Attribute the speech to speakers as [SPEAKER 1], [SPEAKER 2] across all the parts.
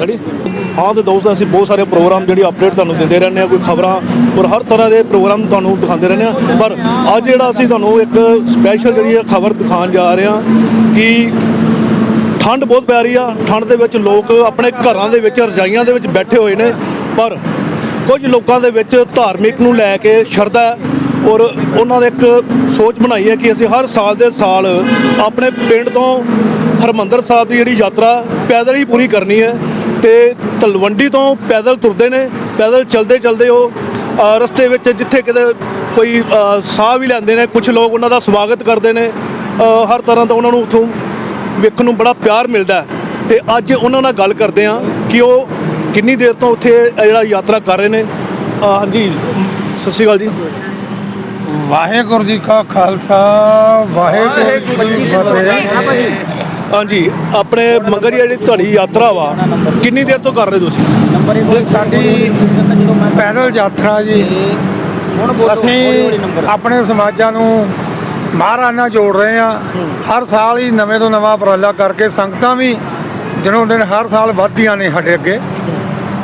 [SPEAKER 1] Ready ਹਾਂ, ਤੇ ਦੋਸਤੋ, ਅਸੀਂ ਬਹੁਤ ਸਾਰੇ ਪ੍ਰੋਗਰਾਮ ਜਿਹੜੀ ਅਪਡੇਟ ਤੁਹਾਨੂੰ ਦਿੰਦੇ ਰਹਿੰਦੇ ਆ ਕੋਈ ਖਬਰਾਂ ਔਰ ਹਰ ਤਰ੍ਹਾਂ ਦੇ ਪ੍ਰੋਗਰਾਮ ਤੁਹਾਨੂੰ ਦਿਖਾਉਂਦੇ ਰਹਿੰਦੇ ਆ ਪਰ ਅੱਜ ਜਿਹੜਾ ਅਸੀਂ ਤੁਹਾਨੂੰ ਇੱਕ ਸਪੈਸ਼ਲ ਜਿਹੜੀ ਹੈ ਖਬਰ ਦਿਖਾਉਣ ਜਾ ਰਹੇ ਹਾਂ ਕਿ ਠੰਡ ਬਹੁਤ ਪੈ ਰਹੀ ਆ। ਠੰਡ ਦੇ ਵਿੱਚ ਲੋਕ ਆਪਣੇ ਘਰਾਂ ਦੇ ਵਿੱਚ, ਰਜਾਈਆਂ ਦੇ ਵਿੱਚ ਬੈਠੇ ਹੋਏ ਨੇ। ਪਰ ਕੁਝ ਲੋਕਾਂ ਦੇ ਵਿੱਚ ਧਾਰਮਿਕ ਨੂੰ ਲੈ ਕੇ ਸ਼ਰਧਾ ਔਰ ਉਹਨਾਂ ਨੇ ਇੱਕ ਸੋਚ ਬਣਾਈ ਹੈ ਕਿ ਅਸੀਂ ਹਰ ਸਾਲ ਦੇ ਸਾਲ ਆਪਣੇ ਪਿੰਡ ਤੋਂ ਹਰਮੰਦਰ ਸਾਹਿਬ ਦੀ ਜਿਹੜੀ ਯਾਤਰਾ ਪੈਦਲ ਹੀ ਪੂਰੀ ਕਰਨੀ ਹੈ ਤੇ ਤਲਵੰਡੀ ਤੋਂ ਪੈਦਲ ਤੁਰਦੇ ਨੇ, ਪੈਦਲ ਚਲਦੇ ਚਲਦੇ ਉਹ ਰਸਤੇ ਵਿੱਚ ਜਿੱਥੇ ਕਿਤੇ ਕੋਈ ਸਾਹ ਵੀ ਲੈਂਦੇ ਨੇ ਕੁਝ ਲੋਕ ਉਹਨਾਂ ਦਾ ਸਵਾਗਤ ਕਰਦੇ ਨੇ ਹਰ ਤਰ੍ਹਾਂ ਦਾ ਉਹਨਾਂ ਨੂੰ ਉੱਥੋਂ ਵੇਖਣ ਨੂੰ ਬੜਾ ਪਿਆਰ ਮਿਲਦਾ ਹੈ। ਤੇ ਅੱਜ ਉਹਨਾਂ ਨਾਲ ਗੱਲ ਕਰਦੇ ਆ ਕਿ ਉਹ ਕਿੰਨੀ ਦੇਰ ਤੋਂ ਉੱਥੇ ਇਹ ਜਿਹੜਾ ਯਾਤਰਾ ਕਰ ਰਹੇ ਨੇ? ਹਾਂਜੀ ਸਤਿ ਸ਼੍ਰੀ ਅਕਾਲ ਜੀ।
[SPEAKER 2] ਵਾਹਿਗੁਰੂ ਜੀ ਕਾ ਖਾਲਸਾ ਵਾਹਿਗੁਰੂ ਜੀ ਕੀ ਫਤਿਹ।
[SPEAKER 1] ਹਾਂਜੀ ਆਪਣੇ ਮੰਗਰ ਜਿਹੜੀ ਤੁਹਾਡੀ ਯਾਤਰਾ ਵਾ ਕਿੰਨੀ ਦੇਰ ਤੋਂ ਕਰ ਰਹੇ ਤੁਸੀਂ?
[SPEAKER 2] ਇਹ ਸਾਡੀ ਪੈਦਲ ਯਾਤਰਾ ਜੀ। ਅਸੀਂ ਆਪਣੇ ਸਮਾਜਾਂ ਨੂੰ ਮਹਾਰਾਜ ਨਾਲ ਜੋੜ ਰਹੇ ਆ ਹਰ ਸਾਲ ਹੀ ਨਵੇਂ ਤੋਂ ਨਵਾਂ ਉਪਰਾਲਾ ਕਰਕੇ ਸੰਗਤਾਂ ਵੀ ਦਿਨੋਂ ਦਿਨ ਹਰ ਸਾਲ ਵੱਧਦੀਆਂ ਨੇ ਸਾਡੇ ਅੱਗੇ।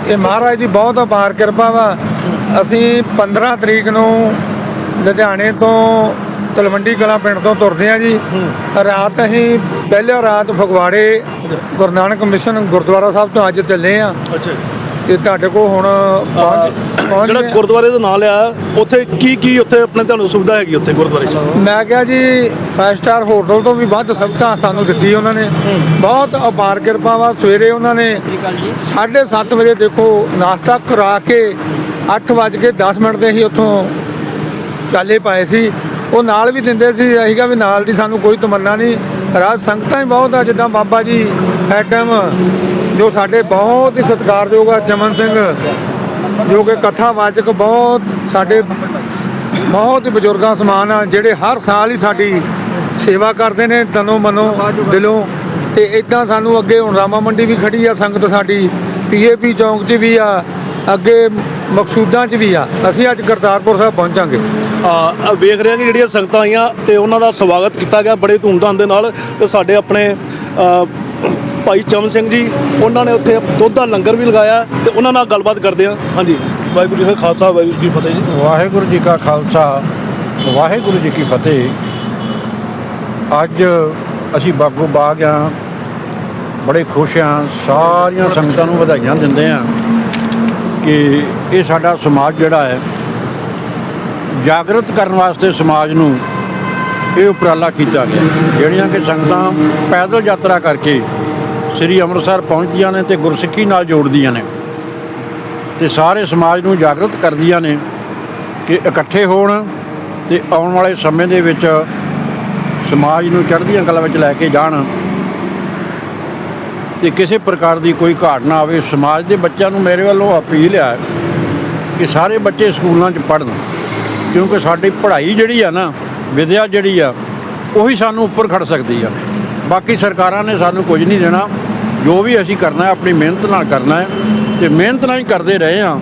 [SPEAKER 2] ਇਹ ਮਹਾਰਾਜ ਦੀ ਬਹੁਤ ਅਪਾਰ ਕਿਰਪਾ ਵਾ। ਅਸੀਂ 15 ਤਰੀਕ ਨੂੰ ਲੁਧਿਆਣੇ ਤੋਂ ਤਲਵੰਡੀ ਕਲਾਂ ਪਿੰਡ ਤੋਂ ਤੁਰਦੇ ਆ ਜੀ। ਰਾਤ ਅਸੀਂ ਪਹਿਲੇ ਰਾਤ ਫਗਵਾੜੇ ਗੁਰੂ ਨਾਨਕ ਮਿਸ਼ਨ ਗੁਰਦੁਆਰਾ ਸਾਹਿਬ ਤੋਂ ਅੱਜ ਚੱਲੇ ਆ
[SPEAKER 1] ਅੱਛਾ
[SPEAKER 2] ਤੇ ਤੁਹਾਡੇ ਕੋਲ ਹੁਣ ਪਹੁੰਚ ਪਹੁੰਚ
[SPEAKER 1] ਜਿਹੜਾ
[SPEAKER 2] ਗਏ।
[SPEAKER 1] ਗੁਰਦੁਆਰੇ ਦਾ ਨਾਮ ਲਿਆ ਉੱਥੇ ਕੀ ਕੀ ਉੱਥੇ ਆਪਣੇ ਤੁਹਾਨੂੰ ਸੁਵਿਧਾ ਹੈਗੀ ਉੱਥੇ ਗੁਰਦੁਆਰੇ 'ਚ?
[SPEAKER 2] ਮੈਂ ਕਿਹਾ ਜੀ 5 ਸਟਾਰ ਹੋਟਲ ਤੋਂ ਵੀ ਵੱਧ ਸੁਵਿਧਾ ਸਾਨੂੰ ਦਿੱਤੀ ਉਹਨਾਂ ਨੇ। ਬਹੁਤ ਅਪਾਰ ਕਿਰਪਾ ਵਾ ਸਵੇਰੇ ਉਹਨਾਂ ਨੇ 7:30 ਵਜੇ ਦੇਖੋ ਨਾਸ਼ਤਾ ਕਰਾ ਕੇ 8 ਵਜ ਕੇ 10 ਮਿੰਟ ਤੇ ਅਸੀਂ ਉੱਥੋਂ ਚਾਲੇ ਪਾਏ ਸੀ। ਉਹ ਨਾਲ ਵੀ ਦਿੰਦੇ ਸੀ ਅਸੀਂਗਾ ਵੀ ਨਾਲ ਦੀ ਸਾਨੂੰ ਕੋਈ ਤਮੰਨਾ ਨਹੀਂ। ਰਾਜ ਸੰਗਤਾਂ ਹੀ ਬਹੁਤ ਆ ਜਿੱਦਾਂ ਬਾਬਾ ਜੀ ਐਟਮ ਜੋ ਸਾਡੇ ਬਹੁਤ ਹੀ ਸਤਿਕਾਰਯੋਗ ਆ ਚਮਨ ਸਿੰਘ, ਜੋ ਕਿ ਕਥਾਵਾਚਕ ਬਹੁਤ ਸਾਡੇ ਬਹੁਤ ਹੀ ਬਜ਼ੁਰਗਾਂ ਸਮਾਨ ਆ, ਜਿਹੜੇ ਹਰ ਸਾਲ ਹੀ ਸਾਡੀ ਸੇਵਾ ਕਰਦੇ ਨੇ ਤਨੋਂ ਮਨੋਂ, ਦਿਲੋਂ। ਤੇ ਇਦਾਂ ਸਾਨੂੰ ਅੱਗੇ ਹੁਣ ਰਾਮਾ ਮੰਡੀ ਵੀ ਖੜੀ ਆ, ਸੰਗਤ ਸਾਡੀ ਪੀਏਪੀ ਚੌਂਕ 'ਚ ਵੀ ਆ, ਅੱਗੇ ਮਕਸੂਦਾਂ 'ਚ ਵੀ ਆ। ਅਸੀਂ ਅੱਜ ਕਰਤਾਰਪੁਰ ਸਾਹਿਬ ਪਹੁੰਚਾਂਗੇ।
[SPEAKER 1] ਆ ਵੇਖ ਰਹੇ ਹਾਂ ਕਿ ਜਿਹੜੀਆਂ ਸੰਗਤਾਂ ਆਈਆਂ ਤੇ ਉਹਨਾਂ ਦਾ ਸਵਾਗਤ ਕੀਤਾ ਗਿਆ ਬੜੇ ਧੂਮਧਾਮ ਦੇ ਨਾਲ ਤੇ ਸਾਡੇ ਆਪਣੇ ਭਾਈ ਚਮਨ ਸਿੰਘ ਜੀ, ਉਹਨਾਂ ਨੇ ਉੱਥੇ ਦੁੱਧ ਦਾ ਲੰਗਰ ਵੀ ਲਗਾਇਆ ਤੇ ਉਹਨਾਂ ਨਾਲ ਗੱਲਬਾਤ ਕਰਦੇ ਹਾਂ। ਹਾਂਜੀ, ਵਾਹਿਗੁਰੂ ਜੀ ਕਾ ਖਾਲਸਾ, ਵਾਹਿਗੁਰੂ ਜੀ ਕੀ ਫਤਿਹ ਜੀ।
[SPEAKER 2] ਵਾਹਿਗੁਰੂ ਜੀ ਕਾ ਖਾਲਸਾ, ਵਾਹਿਗੁਰੂ ਜੀ ਕੀ ਫਤਿਹ। ਅੱਜ ਅਸੀਂ ਬਾਗੋ ਬਾਗ ਆ, ਬੜੇ ਖੁਸ਼ ਆ, ਸਾਰੀਆਂ ਸੰਗਤਾਂ ਨੂੰ ਵਧਾਈਆਂ ਦਿੰਦੇ ਆ ਕਿ ਇਹ ਸਾਡਾ ਸਮਾਜ ਜਿਹੜਾ ਹੈ, ਜਾਗਰਤ ਕਰਨ ਵਾਸਤੇ ਸਮਾਜ ਨੂੰ ਇਹ ਉਪਰਾਲਾ ਕੀਤਾ ਗਿਆ। ਜਿਹੜੀਆਂ ਕਿ ਸੰਗਤਾਂ ਪੈਦਲ ਯਾਤਰਾ ਕਰਕੇ ਸ੍ਰੀ ਅੰਮ੍ਰਿਤਸਰ ਪਹੁੰਚਦੀਆਂ ਨੇ ਤੇ ਗੁਰਸਿੱਖੀ ਨਾਲ ਜੋੜਦੀਆਂ ਨੇ। ਤੇ ਸਾਰੇ ਸਮਾਜ ਨੂੰ ਜਾਗਰਤ ਕਰਦੀਆਂ ਨੇ ਕਿ ਇਕੱਠੇ ਹੋਣ ਤੇ ਆਉਣ ਵਾਲੇ ਸਮੇਂ ਦੇ ਵਿੱਚ ਸਮਾਜ ਨੂੰ ਚੜ੍ਹਦੀਆਂ ਕਲਾ ਵਿੱਚ ਲੈ ਕੇ ਜਾਣ। ਤੇ ਕਿਸੇ ਪ੍ਰਕਾਰ ਦੀ ਕੋਈ ਘਾਟ ਨਾ ਆਵੇ। ਸਮਾਜ ਦੇ ਬੱਚਿਆਂ ਨੂੰ ਮੇਰੇ ਵੱਲੋਂ ਅਪੀਲ ਆ ਕਿ ਸਾਰੇ ਬੱਚੇ ਸਕੂਲਾਂ 'ਚ ਪੜ੍ਹਨ। ਕਿਉਂਕਿ ਸਾਡੀ ਪੜ੍ਹਾਈ ਜਿਹੜੀ ਆ ਨਾ, ਵਿਦਿਆ ਜਿਹੜੀ ਆ, ਉਹੀ ਸਾਨੂੰ ਉੱਪਰ ਖੜ ਸਕਦੀ ਆ। ਬਾਕੀ ਸਰਕਾਰਾਂ ਨੇ ਸਾਨੂੰ ਕੁਝ ਨਹੀਂ ਦੇਣਾ। ਜੋ ਵੀ ਅਸੀਂ ਕਰਨਾ ਹੈ, ਆਪਣੀ ਮਿਹਨਤ ਨਾਲ ਕਰਨਾ ਹੈ। ਤੇ ਮਿਹਨਤ ਨਾਲ ਹੀ ਕਰਦੇ ਰਹੇ ਹਾਂ।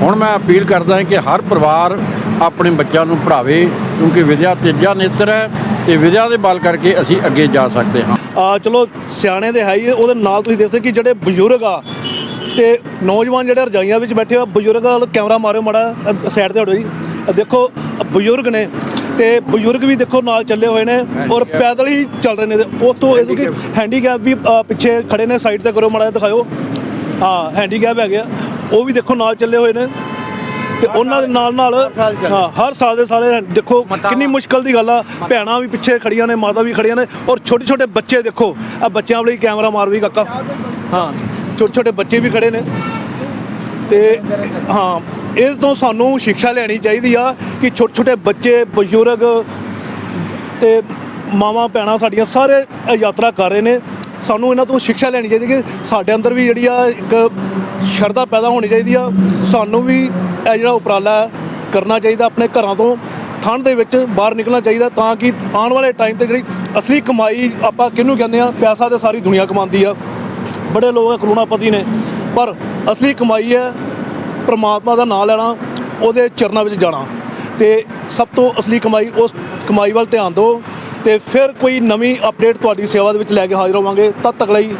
[SPEAKER 2] ਹੁਣ ਮੈਂ ਅਪੀਲ ਕਰਦਾ ਹਾਂ ਕਿ ਹਰ ਪਰਿਵਾਰ ਆਪਣੇ ਬੱਚਿਆਂ ਨੂੰ ਪੜ੍ਹਾਵੇ, ਕਿਉਂਕਿ ਵਿਦਿਆ ਤੀਜਾ ਨੇਤਰ ਹੈ ਤੇ ਵਿਦਿਆ ਦੇ ਬਲ ਕਰਕੇ ਅਸੀਂ ਅੱਗੇ ਜਾ ਸਕਦੇ ਹਾਂ।
[SPEAKER 1] ਆ, ਚਲੋ, ਸਿਆਣੇ ਦੇ ਹੈ ਹੀ ਉਹਦੇ ਨਾਲ ਤੁਸੀਂ ਦੇਖਦੇ ਕਿ ਜਿਹੜੇ ਬਜ਼ੁਰਗ ਆ, ਤੇ ਨੌਜਵਾਨ ਜਿਹੜੇ ਰਜਾਈਆਂ ਵਿੱਚ ਬੈਠੇ ਆ, ਬਜ਼ੁਰਗ ਕੈਮਰਾ ਮਾਰਿਓ ਮਾੜਾ ਸਾਈਡ ਤੇ ਹਟੋ ਜੀ। ਦੇਖੋ, ਬਜ਼ੁਰਗ ਨੇ ਤੇ ਬਜ਼ੁਰਗ ਵੀ ਦੇਖੋ ਨਾਲ ਚੱਲੇ ਹੋਏ ਨੇ ਔਰ ਪੈਦਲ ਹੀ ਚੱਲ ਰਹੇ ਨੇ। ਤੇ ਉੱਥੋਂ ਇਹ ਕਿ ਹੈਂਡੀਕੈਪ ਵੀ ਪਿੱਛੇ ਖੜੇ ਨੇ ਸਾਈਡ ਤੇ ਕਰੋ ਮਾੜਾ ਜਿਹਾ ਦਿਖਾਓ ਹਾਂ ਹੈਂਡੀਕੈਪ ਹੈਗੇ ਆ। ਉਹ ਵੀ ਦੇਖੋ ਨਾਲ ਚੱਲੇ ਹੋਏ ਨੇ। ਤੇ ਉਹਨਾਂ ਦੇ ਨਾਲ ਨਾਲ ਹਾਂ ਹਰ ਸਾਲ ਦੇ ਸਾਰੇ ਦੇਖੋ ਕਿੰਨੀ ਮੁਸ਼ਕਲ ਦੀ ਗੱਲ ਆ। ਭੈਣਾਂ ਵੀ ਪਿੱਛੇ ਖੜੀਆਂ ਨੇ ਮਾਤਾ ਵੀ ਖੜੀਆਂ ਨੇ ਔਰ ਛੋਟੇ ਛੋਟੇ ਬੱਚੇ ਦੇਖੋ। ਆ ਬੱਚਿਆਂ ਲਈ ਕੈਮਰਾ ਮਾਰ ਵੀ ਕਾਕਾ। ਹਾਂ ਛੋਟੇ ਛੋਟੇ ਬੱਚੇ ਵੀ ਖੜੇ ਨੇ। ਤੇ ਹਾਂ ਇਹ ਤੋਂ ਸਾਨੂੰ ਸਿੱਖਿਆ ਲੈਣੀ ਚਾਹੀਦੀ ਆ ਕਿ ਛੋਟੇ ਛੋਟੇ ਬੱਚੇ ਬਜ਼ੁਰਗ ਤੇ ਮਾਵਾਂ ਭੈਣਾਂ ਸਾਡੀਆਂ ਸਾਰੇ ਇਹ ਯਾਤਰਾ ਕਰ ਰਹੇ ਨੇ। ਸਾਨੂੰ ਇਹਨਾਂ ਤੋਂ ਸਿੱਖਿਆ ਲੈਣੀ ਚਾਹੀਦੀ ਕਿ ਸਾਡੇ ਅੰਦਰ ਵੀ ਜਿਹੜੀ ਆ ਇੱਕ ਸ਼ਰਧਾ ਪੈਦਾ ਹੋਣੀ ਚਾਹੀਦੀ ਆ। ਸਾਨੂੰ ਵੀ ਇਹ ਜਿਹੜਾ ਉਪਰਾਲਾ ਹੈ, ਕਰਨਾ ਚਾਹੀਦਾ ਆਪਣੇ ਘਰਾਂ ਤੋਂ ਠੰਡ ਦੇ ਵਿੱਚ ਬਾਹਰ ਨਿਕਲਣਾ ਚਾਹੀਦਾ ਤਾਂ ਕਿ ਆਉਣ ਵਾਲੇ ਟਾਈਮ ਤੇ ਜਿਹੜੀ ਅਸਲੀ ਕਮਾਈ ਆਪਾਂ ਕਿਹਨੂੰ ਕਹਿੰਦੇ ਆ ਪੈਸਾ ਤੇ ਸਾਰੀ ਦੁਨੀਆ ਕਮਾਉਂਦੀ ਆ। ਬੜੇ ਲੋਕ ਕਰੋਨਾਪਤੀ ਨੇ ਪਰ ਅਸਲੀ ਕਮਾਈ ਹੈ ਪ੍ਰਮਾਤਮਾ ਦਾ ਨਾਮ ਲੈਣਾ, ਉਹਦੇ ਚਰਨਾਂ ਵਿੱਚ ਜਾਣਾ। ਤੇ ਸਭ ਤੋਂ ਅਸਲੀ ਕਮਾਈ, ਉਸ ਕਮਾਈ ਵੱਲ ਧਿਆਨ ਦਿਓ। ਤੇ ਫਿਰ ਕੋਈ ਨਵੀਂ ਅਪਡੇਟ ਤੁਹਾਡੀ ਸੇਵਾ ਦੇ ਵਿੱਚ ਲੈ ਕੇ ਹਾਜ਼ਰ ਹੋਵਾਂਗੇ। ਤਦ ਤੱਕ ਲਈ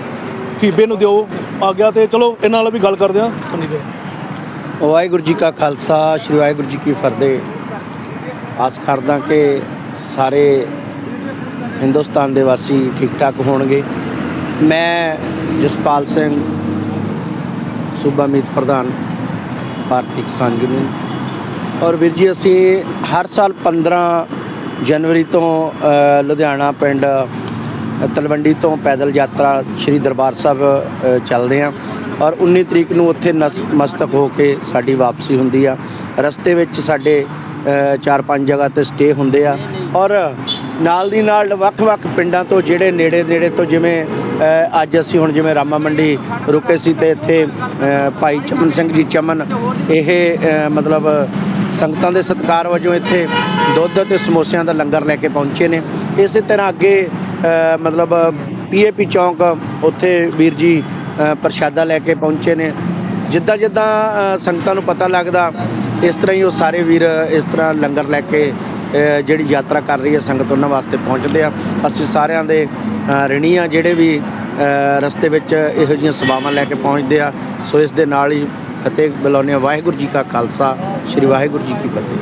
[SPEAKER 1] ਹੀਬੇ ਨੂੰ ਦਿਓ ਆ ਗਿਆ ਤੇ ਚਲੋ, ਇਹਨਾਂ ਨਾਲ ਵੀ ਗੱਲ ਕਰਦੇ ਹਾਂ।
[SPEAKER 3] ਵਾਹਿਗੁਰੂ ਜੀ ਕਾ ਖਾਲਸਾ, ਸ੍ਰੀ ਵਾਹਿਗੁਰੂ ਜੀ ਕੀ ਫਤਿਹ। ਆਸ ਕਰਦਾ ਕਿ ਸਾਰੇ ਹਿੰਦੁਸਤਾਨ ਦੇ ਵਾਸੀ ਠੀਕ ਠਾਕ ਹੋਣਗੇ। ਮੈਂ ਜਸਪਾਲ ਸਿੰਘ, ਸੂਬਾ ਮੀਤ ਪ੍ਰਧਾਨ। ਭਾਰਤੀ ਕਿਸਾਨ ਯੂਨੀਅਨ ਔਰ ਵੀਰ ਜੀ, ਅਸੀਂ ਹਰ ਸਾਲ 15 ਜਨਵਰੀ ਤੋਂ ਲੁਧਿਆਣਾ ਪਿੰਡ ਤਲਵੰਡੀ ਤੋਂ ਪੈਦਲ ਯਾਤਰਾ ਸ੍ਰੀ ਦਰਬਾਰ ਸਾਹਿਬ ਚੱਲਦੇ ਹਾਂ। ਔਰ 19 ਤਰੀਕ ਨੂੰ ਉੱਥੇ ਨਸ- ਮਸਤਕ ਹੋ ਕੇ ਸਾਡੀ ਵਾਪਸੀ ਹੁੰਦੀ ਆ। ਰਸਤੇ ਵਿੱਚ ਸਾਡੇ ਚਾਰ ਪੰਜ ਜਗ੍ਹਾ ਤੇ ਸਟੇ ਹੁੰਦੇ ਆ। ਔਰ ਨਾਲ ਦੀ ਨਾਲ ਵੱਖ-ਵੱਖ ਪਿੰਡਾਂ ਤੋਂ ਜਿਹੜੇ ਨੇੜੇ ਨੇੜੇ ਤੋਂ ਜਿਵੇਂ ਅੱਜ ਅਸੀਂ ਹੁਣ ਜਿਵੇਂ ਰਾਮਾ ਮੰਡੀ ਰੁਕੇ ਸੀ ਤੇ ਇੱਥੇ ਭਾਈ ਚਮਨ ਸਿੰਘ ਜੀ ਚਮਨ ਇਹ ਮਤਲਬ ਸੰਗਤਾਂ ਦੇ ਸਤਿਕਾਰ ਵਜੋਂ ਇੱਥੇ ਦੁੱਧ ਅਤੇ ਸਮੋਸਿਆਂ ਦਾ ਲੰਗਰ ਲੈ ਕੇ ਪਹੁੰਚੇ ਨੇ। ਇਸੇ ਤਰ੍ਹਾਂ ਅੱਗੇ ਅ, ਮਤਲਬ ਪੀਏਪੀ ਚੌਂਕ ਉੱਥੇ ਵੀਰ ਜੀ ਪ੍ਰਸ਼ਾਦਾ ਲੈ ਕੇ ਪਹੁੰਚੇ ਨੇ। ਜਿੱਦਾਂ ਜਿੱਦਾਂ ਸੰਗਤਾਂ ਨੂੰ ਪਤਾ ਲੱਗਦਾ ਇਸ ਤਰ੍ਹਾਂ ਹੀ ਉਹ ਸਾਰੇ ਵੀਰ ਇਸ ਤਰ੍ਹਾਂ ਲੰਗਰ ਲੈ ਕੇ ਜਿਹੜੀ ਯਾਤਰਾ ਕਰ ਰਹੀ ਹੈ ਸੰਗਤ ਉਹਨਾਂ ਵਾਸਤੇ ਪਹੁੰਚਦੇ ਆ। ਅਸੀਂ ਸਾਰਿਆਂ ਦੇ ਅ, ਰਿਣੀ ਆ ਜਿਹੜੇ ਵੀ ਰਸਤੇ ਵਿੱਚ ਇਹੋ ਜਿਹੀਆਂ ਸੇਵਾਵਾਂ ਲੈ ਕੇ ਪਹੁੰਚਦੇ ਆ। ਸੋ ਇਸ ਦੇ ਨਾਲ ਹੀ ਫਤਿਹ ਬੁਲਾਉਂਦੇ ਹਾਂ ਵਾਹਿਗੁਰੂ ਜੀ ਕਾ ਖਾਲਸਾ ਸ੍ਰੀ ਵਾਹਿਗੁਰੂ ਜੀ ਕੀ ਫਤਿਹ।